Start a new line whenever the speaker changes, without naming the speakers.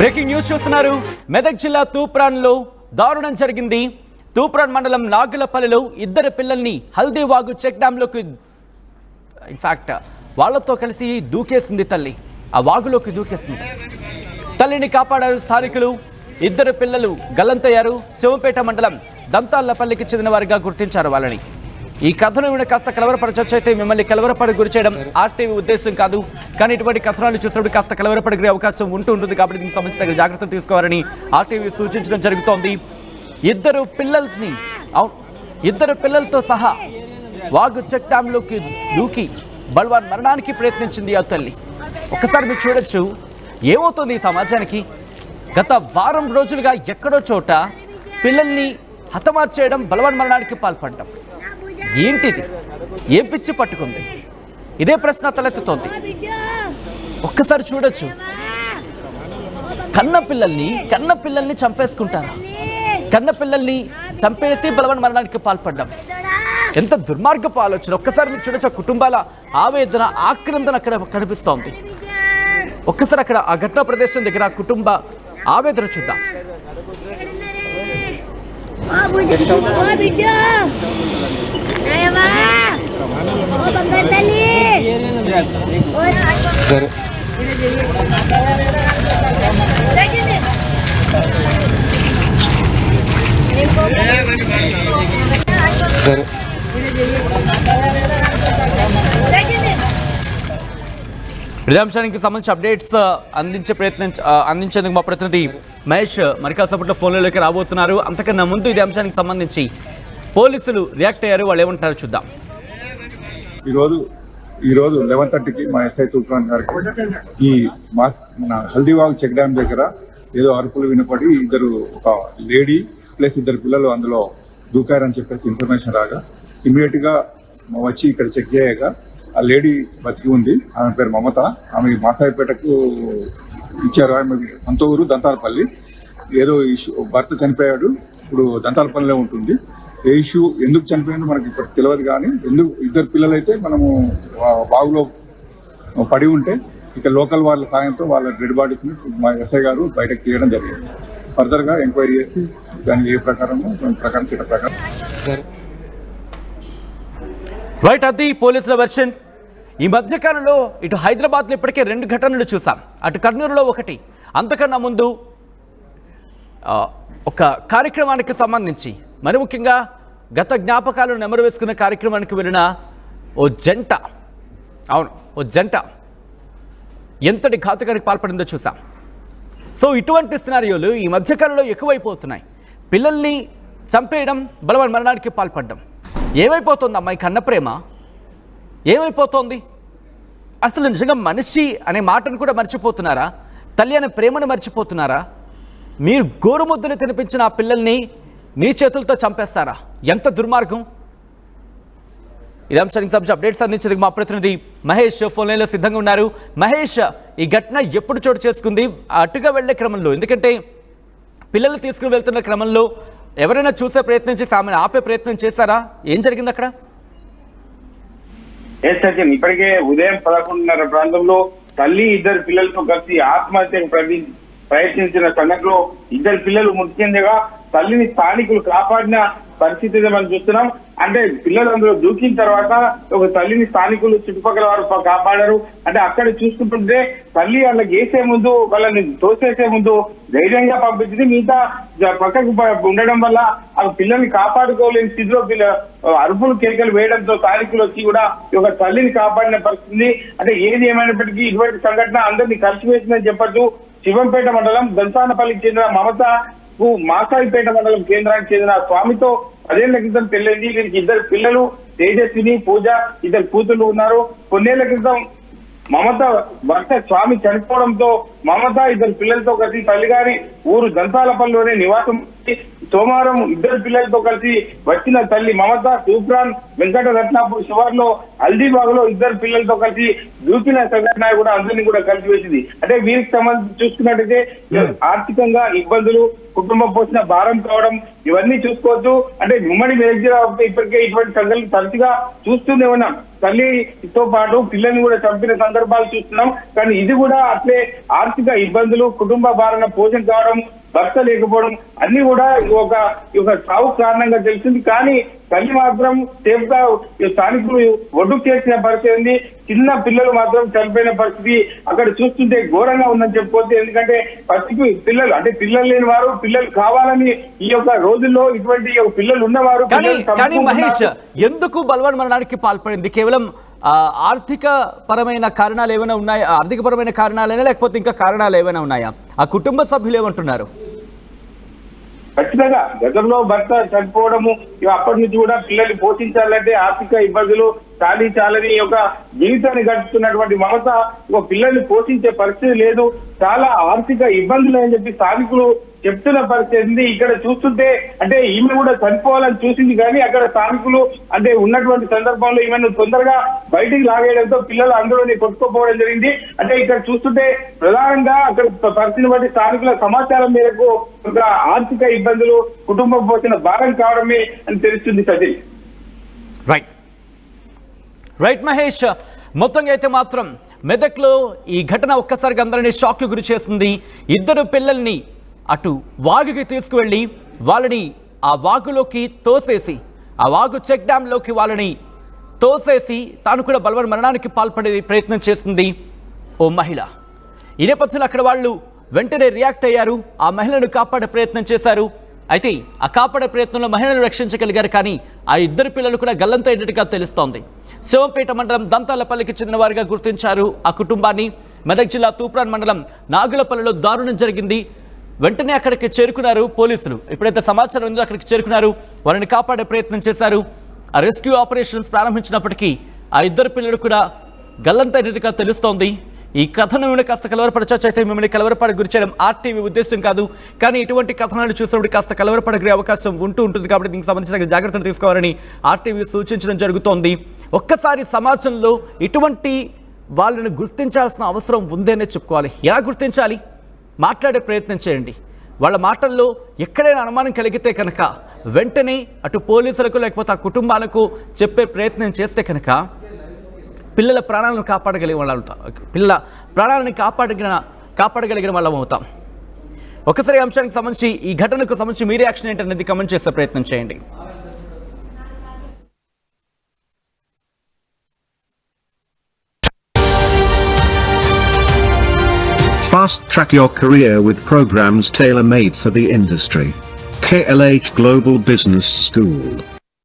Breaking news చూస్తున్నారు. మెదక్ జిల్లా తూప్రాన్లో దారుణం జరిగింది. తూప్రాన్ మండలం నాగులపల్లిలో ఇద్దరు పిల్లల్ని హల్దీవాగు చెక్ డ్యాంలోకి ఇన్ఫ్యాక్ట్ వాళ్ళతో కలిసి దూకేసింది తల్లి. ఆ వాగులోకి దూకేసింది. తల్లిని కాపాడారు స్థానికులు. ఇద్దరు పిల్లలు గల్లంతయ్యారు. శివపేట మండలం దంతాళ్ళపల్లికి చెందిన వారిగా గుర్తించారు వాళ్ళని. ఈ కథను విన కాస్త కలవరపరచొచ్చు అయితే మిమ్మల్ని కలవరపడి గురి చేయడం ఆర్టీవీ ఉద్దేశం కాదు. కానీ ఇటువంటి కథనాలు చూసినప్పుడు కాస్త కలవరపడిగే అవకాశం ఉంటూ ఉంటుంది కాబట్టి దీనికి సంబంధించి తగిన జాగ్రత్తలు తీసుకోవాలని ఆర్టీవీ సూచించడం జరుగుతోంది. ఇద్దరు పిల్లల్ని అవును ఇద్దరు పిల్లలతో సహా వాగు చెక్ డ్యాంలోకి దూకి బల్వాన్ మరణానికి ప్రయత్నించింది ఆ తల్లి. ఒక్కసారి మీరు చూడొచ్చు ఏమవుతుంది ఈ సమాజానికి? గత వారం రోజులుగా ఎక్కడో చోట పిల్లల్ని హతమార్చేయడం బలవన్ మరణానికి పాల్పడడం ఏంటిది? ఏం పిచ్చి పట్టుకుంది? ఇదే ప్రశ్న తలెత్తుతోంది. ఒక్కసారి చూడొచ్చు. కన్న పిల్లల్ని కన్న పిల్లల్ని చంపేసుకుంటారా? కన్న పిల్లల్ని చంపేసి బలవన్ మరణానికి పాల్పడ్డం. ఎంత దుర్మార్గపు ఆలోచన. ఒక్కసారి మీరు చూడొచ్చు ఆ కుటుంబాల ఆవేదన ఆక్రందన అక్కడ కనిపిస్తోంది. ఒక్కసారి అక్కడ ఆ ఘటనా ప్రదేశం దగ్గర కుటుంబ ఆవేదన చూద్దాం.
ఓ బుజ్జి ఓ బిడ్డ నాయమా ఓ బంగారు తల్లి ఓ రజని. రజని.
ఇదే సంబంధించి అప్డేట్స్ uh, అందించే ప్రయత్నం uh, అందించేందుకు మా ప్రతినిధి మహేష్ uh, మరి కాసేపట్లో ఫోన్లోకి రాబోతున్నారు. అంతకన్నా ముందు ఇదే అంశానికి సంబంధించి పోలీసులు రియాక్ట్ అయ్యారు. వాళ్ళు ఏమంటారో చూద్దాం.
ఈరోజు ఈరోజు లెవెన్ థర్టీకి మా ఎస్ఐ తూఫాన్ గారికి ఈ మా మన హల్దీవాగ్ చెక్ డ్యామ్ దగ్గర ఏదో అరుపులు వినపడి ఇద్దరు ఒక లేడీ ప్లస్ ఇద్దరు పిల్లలు అందులో దూకారని చెప్పేసి ఇన్ఫర్మేషన్ రాగా ఇమీడియట్గా వచ్చి ఇక్కడ చెక్ చేయగా ఆ లేడీ బతికి ఉంది. ఆమె పేరు మమత. ఆమె మాసాయిపేటకు ఇచ్చారు. ఆమె సొంత ఊరు దంతాలపల్లి. ఏదో ఇష్యూ భర్త చనిపోయాడు. ఇప్పుడు దంతాలపల్లిలో ఉంటుంది. ఏ ఇష్యూ ఎందుకు చనిపోయిందో మనకి ఇప్పటికి తెలియదు కానీ ఎందుకు ఇద్దరు పిల్లలైతే మనము బాగులో పడి ఉంటే ఇక లోకల్ వాళ్ళ సాయంతో వాళ్ళ డెడ్ బాడీస్ని మా ఎస్ఐ గారు బయటకు తీయడం జరిగింది. ఫర్దర్గా ఎంక్వైరీ చేసి దాని ఏ ప్రకారం దాని ప్రకారం చట్ట ప్రకారం
రైట్ అది పోలీసుల వెర్షన్. ఈ మధ్యకాలంలో ఇటు హైదరాబాద్లో ఇప్పటికే రెండు ఘటనలు చూసాం. అటు కర్నూలులో ఒకటి. అంతకన్నా ముందు ఒక కార్యక్రమానికి సంబంధించి మరి ముఖ్యంగా గత జ్ఞాపకాలను నెమరు వేసుకున్న కార్యక్రమానికి వెళ్ళిన ఓ జంట. అవును ఓ జంట ఎంతటి ఘాతుకానికి పాల్పడిందో చూసాం. సో ఇటువంటి సినారియోలు ఈ మధ్యకాలంలో ఎక్కువైపోతున్నాయి. పిల్లల్ని చంపేయడం బలవన్ మరణానికి పాల్పడడం. ఏమైపోతుంది అమ్మాయి కన్న ప్రేమ? ఏమైపోతోంది? అసలు నిజంగా మనిషి అనే మాటను కూడా మర్చిపోతున్నారా? తల్లి అనే ప్రేమను మర్చిపోతున్నారా? మీరు గోరుముద్దను తినిపించిన ఆ పిల్లల్ని మీ చేతులతో చంపేస్తారా? ఎంత దుర్మార్గం! ఇదే అంశానికి సంబంధించి అప్డేట్స్ అందించేందుకు మా ప్రతినిధి మహేష్ ఫోన్ లైన్లో సిద్ధంగా ఉన్నారు. మహేష్ ఈ ఘటన ఎప్పుడు చోటు చేసుకుంది? అటుగా వెళ్ళే క్రమంలో ఎందుకంటే పిల్లలు తీసుకుని వెళ్తున్న క్రమంలో ఎవరైనా చూసే ప్రయత్నం చేసి ఆమెను ఆపే ప్రయత్నం చేశారా? ఏం జరిగింది అక్కడ?
సత్యం? ఇప్పటికే ఉదయం పదకొండున్నర ప్రాంతంలో తల్లి ఇద్దరు పిల్లలతో కలిసి ఆత్మహత్యకు ప్రతి ప్రయత్నించిన సంఘటనలో ఇద్దరు పిల్లలు మృతి చెందగా తల్లిని స్థానికులు కాపాడిన పరిస్థితి మనం చూస్తున్నాం. అంటే పిల్లలు అందులో దూకిన తర్వాత ఒక తల్లిని స్థానికులు చుట్టుపక్కల వారు కాపాడారు. అంటే అక్కడ చూసుకుంటుంటే తల్లి వాళ్ళకి వేసే ముందు వాళ్ళని తోసేసే ముందు ధైర్యంగా పంపించింది. మిగతా పక్కకు ఉండడం వల్ల ఆ పిల్లల్ని కాపాడుకోలేని స్థితిలో పిల్ల అరుపులు కేకలు వేయడంతో స్థానికులు వచ్చి కూడా ఒక తల్లిని కాపాడిన పరిస్థితి అంటే ఏది ఏమైనప్పటికీ ఇటువంటి సంఘటన అందరినీ కలిసివేసిందని చెప్పొచ్చు. శివంపేట మండలం దంతానపల్లికి చెందిన మమత మాసాయిపేట మండలం కేంద్రానికి చెందిన స్వామితో పదేళ్ళ క్రితం పెళ్ళైంది వీరికి ఇద్దరు పిల్లలు తేజస్విని పూజ ఇద్దరు కూతుళ్ళు ఉన్నారు. కొన్నేళ్ళ క్రితం మమత భర్త స్వామి చనిపోవడంతో మమత ఇద్దరు పిల్లలతో కలిసి తల్లిగారి ఊరు దంతాలపల్లిలోనే నివాసం సోమవారం ఇద్దరు పిల్లలతో కలిసి వచ్చిన తల్లి మమత తూప్రాన్ వెంకట రత్నాపూర్ శివార్లో హల్దీబాగ్లో ఇద్దరు పిల్లలతో కలిసి దూకిన సంఘటన కూడా అందరినీ కూడా కలిసివేసింది. అంటే వీరికి సంబంధించి చూసుకున్నట్టయితే ఆర్థికంగా ఇబ్బందులు కుటుంబ పోషణ భారం కావడం ఇవన్నీ చూసుకోవచ్చు అంటే ఉమ్మడి ఒకటి ఇప్పటికే ఇటువంటి సంఘటనలు తరచుగా చూస్తూనే ఉన్నాం. తల్లితో పాటు పిల్లల్ని కూడా చంపిన సందర్భాలు చూస్తున్నాం. కానీ ఇది కూడా అట్లే ఆర్థిక ఇబ్బందులు కుటుంబ భారణ పోషణ కావడం భర్త లేకపోవడం అన్ని కూడా ఒక ఈ ఒక సావు కారణంగా తెలిసింది. కానీ తల్లి మాత్రం సేఫ్గా స్థానికులు ఒడ్డు చేసిన పరిస్థితి ఉంది. చిన్న పిల్లలు మాత్రం చనిపోయిన పరిస్థితి అక్కడ చూస్తుంటే ఘోరంగా ఉందని చెప్పుకోవచ్చు. ఎందుకంటే పరిస్థితి పిల్లలు అంటే పిల్లలు లేని వారు పిల్లలు కావాలని ఈ యొక్క రోజుల్లో ఇటువంటి పిల్లలు ఉన్నవారు
కానీ. మహేష్ ఎందుకు బలవన్ మరణానికి పాల్పడింది? కేవలం ఆ, ఆర్థిక పరమైన కారణాలు ఏమైనా ఉన్నాయా? ఆర్థిక పరమైన కారణాలైనా లేకపోతే ఇంకా కారణాలు ఏమైనా ఉన్నాయా? ఆ కుటుంబ సభ్యులు ఏమంటున్నారు?
ఖచ్చితంగా గతంలో భర్త చనిపోవడము అప్పటి నుంచి కూడా పిల్లల్ని పోషించాలంటే ఆర్థిక ఇబ్బందులు చాలీ చాలని ఒక జీవితాన్ని గడుపుతున్నటువంటి మమత ఒక పిల్లల్ని పోషించే పరిస్థితి లేదు. చాలా ఆర్థిక ఇబ్బందులు అని చెప్పి స్థానికులు చెప్తున్న పరిస్థితి ఇక్కడ చూస్తుంటే అంటే ఈమె కూడా చనిపోవాలని చూసింది కానీ అక్కడ స్థానికులు అంటే ఉన్నటువంటి సందర్భంలో ఈమెను తొందరగా బయటికి లాగేయడంతో పిల్లలు అందులోనే కొట్టుకోపోవడం జరిగింది. అంటే ఇక్కడ చూస్తుంటే ప్రధానంగా అక్కడ పరిస్థితిని బట్టి స్థానికుల సమాచారం మేరకు ఒక ఆర్థిక ఇబ్బందులు కుటుంబం పోసిన భారం కావడమే అని తెలుస్తుంది సజిల్
రైట్ రైట్ మహేష్ మొత్తంగా అయితే మాత్రం మెదక్లో ఈ ఘటన ఒక్కసారిగా అందరినీ షాక్కి గురి చేసింది ఇద్దరు పిల్లల్ని అటు వాగుకి తీసుకువెళ్ళి వాళ్ళని ఆ వాగులోకి తోసేసి ఆ వాగు చెక్ డ్యాంలోకి వాళ్ళని తోసేసి తాను కూడా బలవన్ మరణానికి పాల్పడే ప్రయత్నం చేసింది ఓ మహిళ. ఈ నేపథ్యంలో అక్కడ వాళ్ళు వెంటనే రియాక్ట్ అయ్యారు. ఆ మహిళను కాపాడే ప్రయత్నం చేశారు. అయితే ఆ కాపాడే ప్రయత్నంలో మహిళను రక్షించగలిగారు కానీ ఆ ఇద్దరు పిల్లలు కూడా గల్లంతైనట్టుగా తెలుస్తోంది. శివంపేట మండలం దంతాలపల్లికి చెందిన వారిగా గుర్తించారు. ఆ కుటుంబాన్ని మెదక్ జిల్లా తూప్రాన్ మండలం నాగులపల్లిలో దారుణం జరిగింది. వెంటనే అక్కడికి చేరుకున్నారు పోలీసులు. ఎప్పుడైతే సమాచారం ఉందో అక్కడికి చేరుకున్నారు వారిని కాపాడే ప్రయత్నం చేశారు. ఆ రెస్క్యూ ఆపరేషన్స్ ప్రారంభించినప్పటికీ ఆ ఇద్దరు పిల్లలు కూడా గల్లంతైనట్టుగా తెలుస్తోంది. ఈ కథను మిమ్మల్ని కాస్త కలవరపరచవచ్చు మిమ్మల్ని కలవరపడ గురి చేయడం ఆర్టీవీ ఉద్దేశం కాదు. కానీ ఇటువంటి కథనాలు చూసినప్పుడు కాస్త కలవరపడగలిగే అవకాశం ఉంటూ ఉంటుంది కాబట్టి దీనికి సంబంధించిన జాగ్రత్తలు తీసుకోవాలని ఆర్టీవీ సూచించడం జరుగుతోంది. ఒక్కసారి సమాజంలో ఇటువంటి వాళ్ళని గుర్తించాల్సిన అవసరం ఉందనే చెప్పుకోవాలి. ఎలా గుర్తించాలి? మాట్లాడే ప్రయత్నం చేయండి. వాళ్ళ మాటల్లో ఎక్కడైనా అనుమానం కలిగితే కనుక వెంటనే అటు పోలీసులకు లేకపోతే ఆ కుటుంబాలకు చెప్పే ప్రయత్నం చేస్తే కనుక పిల్లల ప్రాణాలను కాపాడగలిగిన వాళ్ళు అవుతాం పిల్లల ప్రాణాలను కాపాడగలిగిన కాపాడగలిగిన వాళ్ళం అవుతాం ఒకసారి అంశానికి సంబంధించి ఈ ఘటనకు సంబంధించి మీ రియాక్షన్ ఏంటనేది కమెంట్ చేసే ప్రయత్నం చేయండి
Fast track your career with programs tailor made for the industry. KLH Global Business School.